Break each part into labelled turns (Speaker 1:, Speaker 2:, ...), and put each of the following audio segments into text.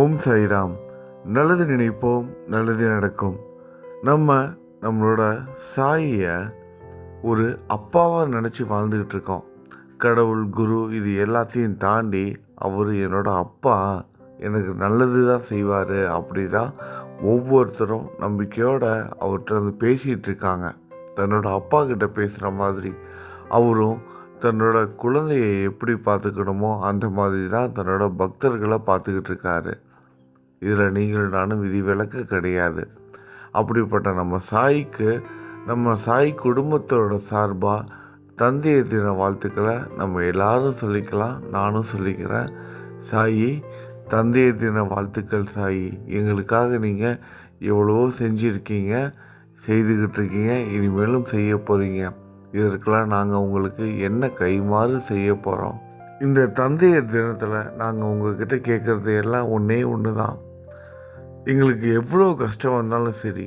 Speaker 1: ஓம் சாய்ராம். நல்லது நினைப்போம் நல்லது நடக்கும். நம்ம நம்மளோட சாயியை ஒரு அப்பாவாக நினச்சி வாழ்ந்துக்கிட்டு இருக்கோம். கடவுள் குரு இது எல்லாத்தையும் தாண்டி அவர் என்னோட அப்பா எனக்கு நல்லது தான் செய்வார் அப்படி தான் ஒவ்வொருத்தரும் நம்பிக்கையோடு அவர்கிட்ட வந்து பேசிகிட்டு இருக்காங்க. தன்னோட அப்பா கிட்ட பேசுகிற மாதிரி அவரும் தன்னோட குழந்தையை எப்படி பார்த்துக்கணுமோ அந்த மாதிரி தான் தன்னோட பக்தர்களை பார்த்துக்கிட்டு இருக்காரு. இதில் நீங்கள் நானும் விதிவிலக்கு கிடையாது. அப்படிப்பட்ட நம்ம சாய்க்கு நம்ம சாய் குடும்பத்தோட சார்பாக தந்தைய தின வாழ்த்துக்களை நம்ம எல்லாரும் சொல்லிக்கலாம் நானும் சொல்லிக்கிறேன். சாயி தந்தைய தின வாழ்த்துக்கள் சாயி. எங்களுக்காக நீங்கள் எவ்வளவோ செஞ்சுருக்கீங்க செய்துக்கிட்டு இருக்கீங்க இனிமேலும் செய்ய போகிறீங்க இதற்கெல்லாம் நாங்கள் உங்களுக்கு என்ன கைமாறு செய்ய போகிறோம் இந்த தந்தையர் தினத்தில் நாங்கள் உங்ககிட்ட கேட்குறது எல்லாம் ஒன்றே ஒன்று தான் எங்களுக்கு எவ்வளோ கஷ்டம் வந்தாலும் சரி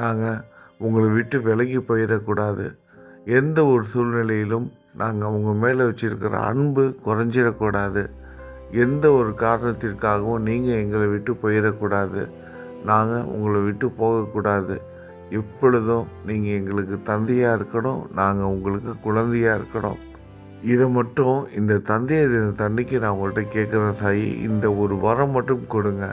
Speaker 1: நாங்கள் உங்களை விட்டு விலகி போயிடக்கூடாது. எந்த ஒரு சூழ்நிலையிலும் நாங்கள் அவங்க மேலே வச்சுருக்கிற அன்பு குறைஞ்சிடக்கூடாது. எந்த ஒரு காரணத்திற்காகவும் நீங்கள் எங்களை விட்டு போயிடக்கூடாது. நாங்கள் உங்களை விட்டு போகக்கூடாது. எப்பொழுதும் நீங்கள் எங்களுக்கு தந்தையாக இருக்கணும் நாங்கள் உங்களுக்கு குழந்தையாக இருக்கணும். இதை மட்டும் இந்த தந்தைய தினத்தன்னைக்கு நான் உங்கள்கிட்ட கேட்குறேன் சாயி இந்த ஒரு வரம் மட்டும் கொடுங்க.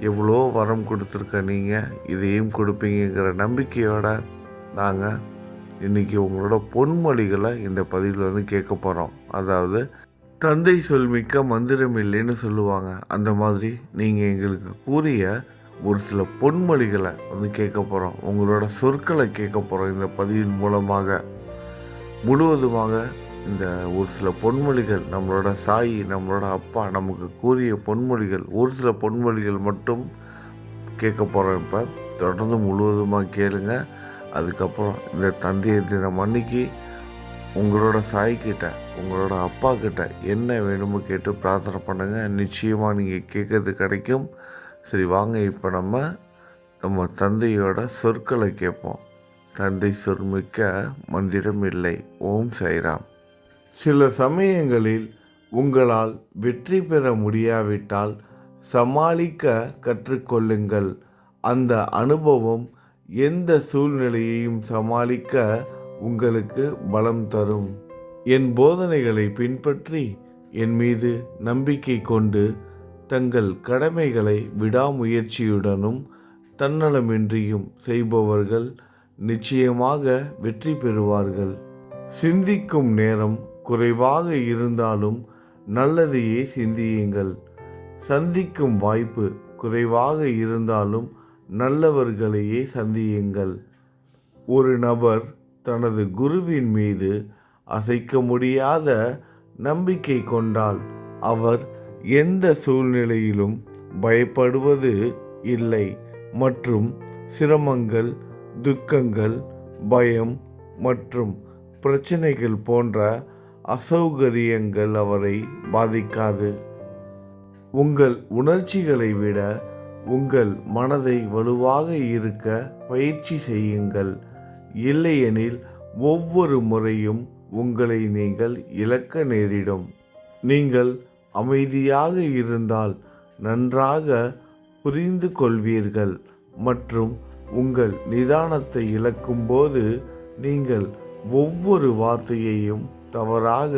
Speaker 1: எவ்வளோ வரம் கொடுத்துருக்க நீங்கள் இதையும் கொடுப்பீங்கிற நம்பிக்கையோட நாங்கள் இன்றைக்கி உங்களோட பொன்மொழிகளை இந்த பதிவில் வந்து கேட்க போகிறோம் அதாவது தந்தை சொல்மிக்க மந்திரம் இல்லைன்னு சொல்லுவாங்க. அந்த மாதிரி நீங்கள் எங்களுக்கு கூறிய ஒரு சில பொன்மொழிகளை வந்து கேட்க போகிறோம் உங்களோட சொற்களை கேட்க போகிறோம் இந்த பதிவின் மூலமாக. முழுவதுமாக இந்த ஒரு சில பொன்மொழிகள் நம்மளோட சாயி நம்மளோட அப்பா நமக்கு கூறிய பொன்மொழிகள் ஒரு சில பொன்மொழிகள் மட்டும் கேட்க போகிறோம் இப்போ. தொடர்ந்து முழுவதுமாக கேளுங்க. அதுக்கப்புறம் இந்த தந்தைய தினம் அன்னைக்கு உங்களோட சாய்கிட்ட உங்களோட அப்பா கிட்ட என்ன வேணுமோ கேட்டு பிரார்த்தனை பண்ணுங்கள் நிச்சயமாக நீங்கள் கேட்கறது கிடைக்கும். சரி வாங்க இப்போ நம்ம நம்ம தந்தையோட சொற்களை கேட்போம். தந்தை சொற்மிக்க மந்திரம் இல்லை. ஓம் சைராம் சில சமயங்களில் உங்களால் வெற்றி பெற முடியாவிட்டால் சமாளிக்க கற்றுக்கொள்ளுங்கள். அந்த அனுபவம் எந்த சூழ்நிலையையும் சமாளிக்க உங்களுக்கு பலம் தரும். என் போதனைகளை பின்பற்றி என் மீது நம்பிக்கை கொண்டு தங்கள் கடமைகளை விடாமுயற்சியுடனும் தன்னலமின்றியும் செய்பவர்கள் நிச்சயமாக வெற்றி பெறுவார்கள். சிந்திக்கும் நேரம் குறைவாக இருந்தாலும் நல்லதையே சிந்தியுங்கள். சந்திக்கும் வாய்ப்பு குறைவாக இருந்தாலும் நல்லவர்களையே சந்தியுங்கள். ஒரு நபர் தனது குருவின் மீது அசைக்க முடியாத நம்பிக்கை கொண்டால் அவர் எந்த சூழ்நிலையிலும் பயப்படுவது இல்லை. மற்றும் சிரமங்கள் துக்கங்கள் பயம் மற்றும் பிரச்சனைகள் போன்ற அசௌகரியங்கள் அவரை பாதிக்காது. உங்கள் உணர்ச்சிகளை விட உங்கள் மனதை வலுவாக இருக்க பயிற்சி செய்யுங்கள். இல்லையெனில் ஒவ்வொரு முறையும் உங்களை நீங்கள் இழக்க நேரிடும். நீங்கள் அமைதியாக இருந்தால் நன்றாக புரிந்து கொள்வீர்கள் மற்றும் உங்கள் நிதானத்தை இழக்கும்போது நீங்கள் ஒவ்வொரு வார்த்தையையும் தவறாக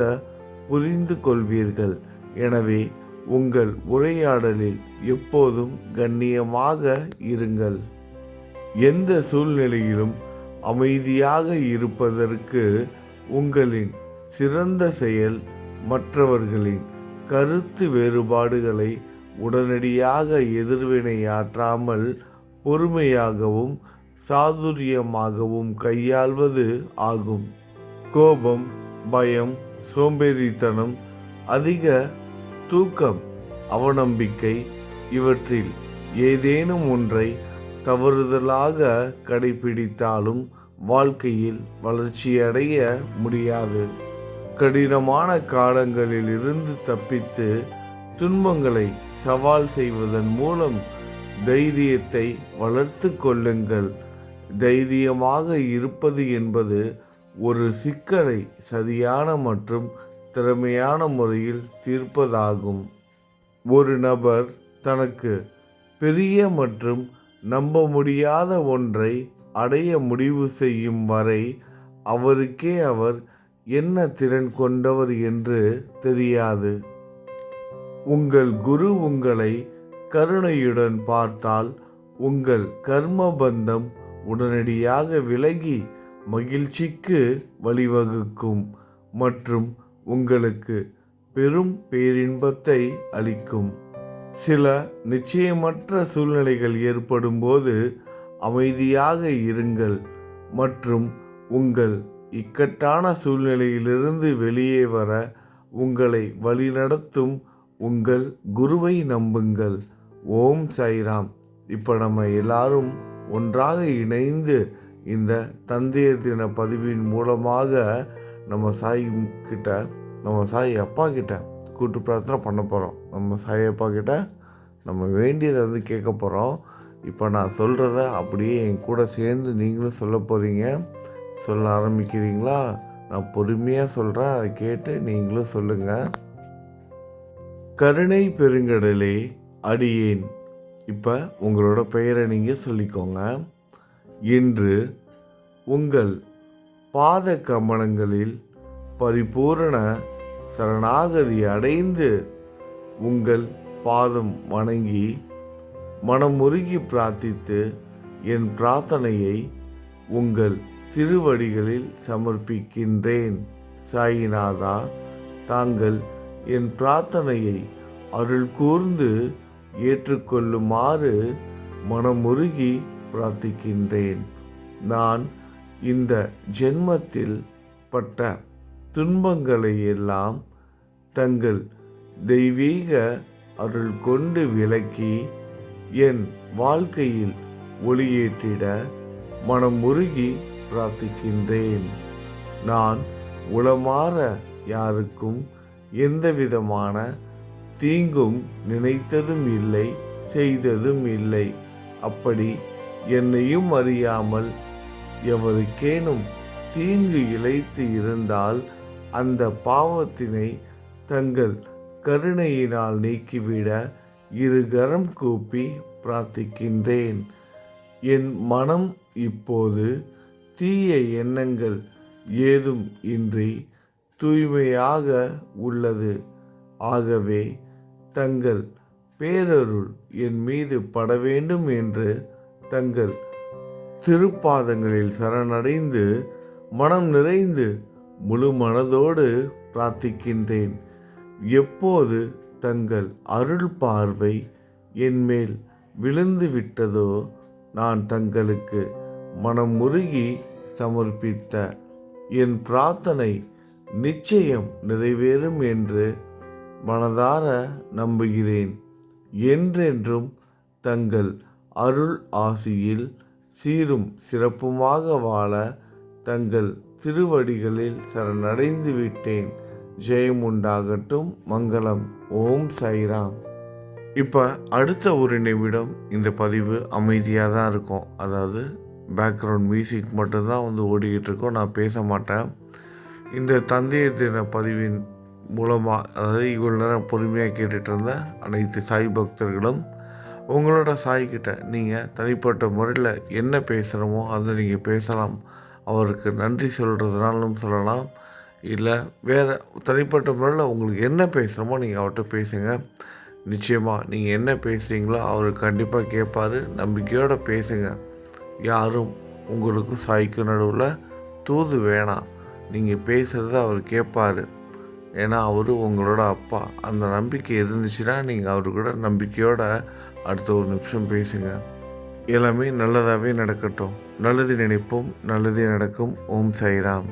Speaker 1: புரிந்து கொள்வீர்கள். எனவே உங்கள் உரையாடலில் எப்போதும் கண்ணியமாக இருங்கள். எந்த சூழ்நிலையிலும் அமைதியாக இருப்பதற்கு உங்களின் சிறந்த செயல் மற்றவர்களின் கருத்து வேறுபாடுகளை உடனடியாக எதிர்வினையாற்றாமல் பொறுமையாகவும் சாதுரியமாகவும் கையாள்வது ஆகும். கோபம் பயம் சோம்பேறித்தனம் அதிக தூக்கம் அவநம்பிக்கை இவற்றில் ஏதேனும் ஒன்றை தவறுதலாக கடைபிடித்தாலும் வாழ்க்கையில் வளர்ச்சியடைய முடியாது. கடினமான காலங்களில் இருந்து தப்பித்து துன்பங்களை சவால் செய்வதன் மூலம் தைரியத்தை வளர்த்து கொள்ளுங்கள். தைரியமாக இருப்பது என்பது ஒரு சிக்கலை சரியான மற்றும் திறமையான முறையில் தீர்ப்பதாகும். ஒரு நபர் தனக்கு பெரிய மற்றும் நம்ப முடியாத ஒன்றை அடைய முடிவு செய்யும் வரை அவருக்கே அவர் என்ன திறன் கொண்டவர் என்று தெரியாது. உங்கள் குரு உங்களை கருணையுடன் பார்த்தால் உங்கள் கர்ம பந்தம் உடனடியாக விலகி மகிழ்ச்சிக்கு வழிவகுக்கும் மற்றும் உங்களுக்கு பெரும் பேரின்பத்தை அளிக்கும். சில நிச்சயமற்ற சூழ்நிலைகள் ஏற்படும்போது அமைதியாக இருங்கள் மற்றும் உங்கள் இக்கட்டான சூழ்நிலையிலிருந்து வெளியே வர உங்களை வழிநடத்தும் உங்கள் குருவை நம்புங்கள். ஓம் சாய்ராம். இப்போ நம்ம எல்லாரும் ஒன்றாக இணைந்து இந்த தந்தையர் தின பதிவின் மூலமாக நம்ம சாய் கிட்ட நம்ம சாய் அப்பா கிட்ட கூட்டு பிரார்த்தனை பண்ண போகிறோம் நம்ம சாய் அப்பா கிட்ட நம்ம வேண்டியதை வந்து கேட்க போகிறோம் இப்போ நான் சொல்கிறத அப்படியே என் கூட சேர்ந்து நீங்களும் சொல்ல போகிறீங்க சொல்ல ஆரம்பிக்கிறீங்களா? நான் பொறுமையாக சொல்கிறேன் அதை கேட்டு நீங்களும் சொல்லுங்கள் கருணை பெருங்கடலே அடியேன். இப்போ உங்களோட பெயரை நீங்கள் சொல்லிக்கோங்க. இன்று உங்கள் பாத கமலங்களில் பரிபூரண சரணாகதி அடைந்து உங்கள் பாதம் வணங்கி மனமுருகி பிரார்த்தித்து என் பிரார்த்தனையை உங்கள் திருவடிகளில் சமர்ப்பிக்கின்றேன். சாயிநாதா தாங்கள் என் பிரார்த்தனையை அருள் கூர்ந்து ஏற்றுக்கொள்ளுமாறு மனமுருகி பிரார்த்திக்கின்றேன். நான் இந்த ஜென்மத்தில் பட்ட துன்பங்களை எல்லாம் தங்கள் தெய்வீக அருள் கொண்டு விலக்கி என் வாழ்க்கையில் ஒளியேற்றிட மனம் உருகி பிரார்த்திக்கின்றேன். நான் உளமாற யாருக்கும் எந்தவிதமான தீங்கும் நினைத்ததும் இல்லை செய்ததும் இல்லை. அப்படி என்னையும் அறியாமல் எவருக்கேனும் தீங்கு இழைத்து இருந்தால் அந்த பாவத்தினை தங்கள் கருணையினால் நீக்கிவிட இருகரம் கூப்பி பிரார்த்திக்கின்றேன். என் மனம் இப்போது தீய எண்ணங்கள் ஏதும் இன்றி தூய்மையாக உள்ளது. ஆகவே தங்கள் பேரருள் என் மீது பட வேண்டும் என்று தங்கள் திருப்பாதங்களில் சரணடைந்து மனம் நிறைந்து முழு மனதோடு பிரார்த்திக்கின்றேன். எப்போது தங்கள் அருள் பார்வை என்மேல் விழுந்து விட்டதோ நான் தங்களுக்கு மனம் முருகி சமர்ப்பித்த என் பிரார்த்தனை நிச்சயம் நிறைவேறும் என்று மனதார நம்புகிறேன். என்றென்றும் தங்கள் அருள் ஆசியில் சீரும் சிறப்புமாக வாழ தங்கள் திருவடிகளில் சரணடைந்து விட்டேன். ஜெயம் உண்டாகட்டும் மங்களம். ஓம் சைராம் இப்போ அடுத்த ஒரு நிமிடம் இந்த பதிவு அமைதியாக தான் இருக்கும். அதாவது பேக்ரவுண்ட் மியூசிக் மட்டும்தான் வந்து ஓடிக்கிட்டு இருக்கோம். நான் பேச மாட்டேன். இந்த தந்தைய தின பதிவின் மூலமாக அதாவது இவ்வளோ நேரம் பொறுமையாக கேட்டுட்டு இருந்த அனைத்து சாய் பக்தர்களும் உங்களோட சாய்கிட்ட நீங்கள் தனிப்பட்ட முறையில் என்ன பேசுகிறோமோ அதை நீங்கள் பேசலாம். அவருக்கு நன்றி சொல்கிறதுனாலும் சொல்லலாம். இல்லை வேறு தனிப்பட்ட முறையில் உங்களுக்கு என்ன பேசுகிறோமோ நீங்கள் அவர்கிட்ட பேசுங்க. நிச்சயமாக நீங்கள் என்ன பேசுகிறீங்களோ அவர் கண்டிப்பாக கேட்பார் நம்பிக்கையோடு பேசுங்க. யாரும் உங்களுக்கும் சாய்க்கும் நடுவில் தூது வேணாம். நீங்கள் பேசுகிறத அவர் கேட்பார் ஏன்னா அவர் உங்களோட அப்பா. அந்த நம்பிக்கை இருந்துச்சுன்னா நீங்கள் அவர் கூட நம்பிக்கையோட அடுத்த ஒரு நிமிஷம் பேசுங்க. எல்லாமே நல்லதாகவே நடக்கட்டும். நல்லது நினைப்போம் நல்லதே நடக்கும். ஓம் சாய்ராம்.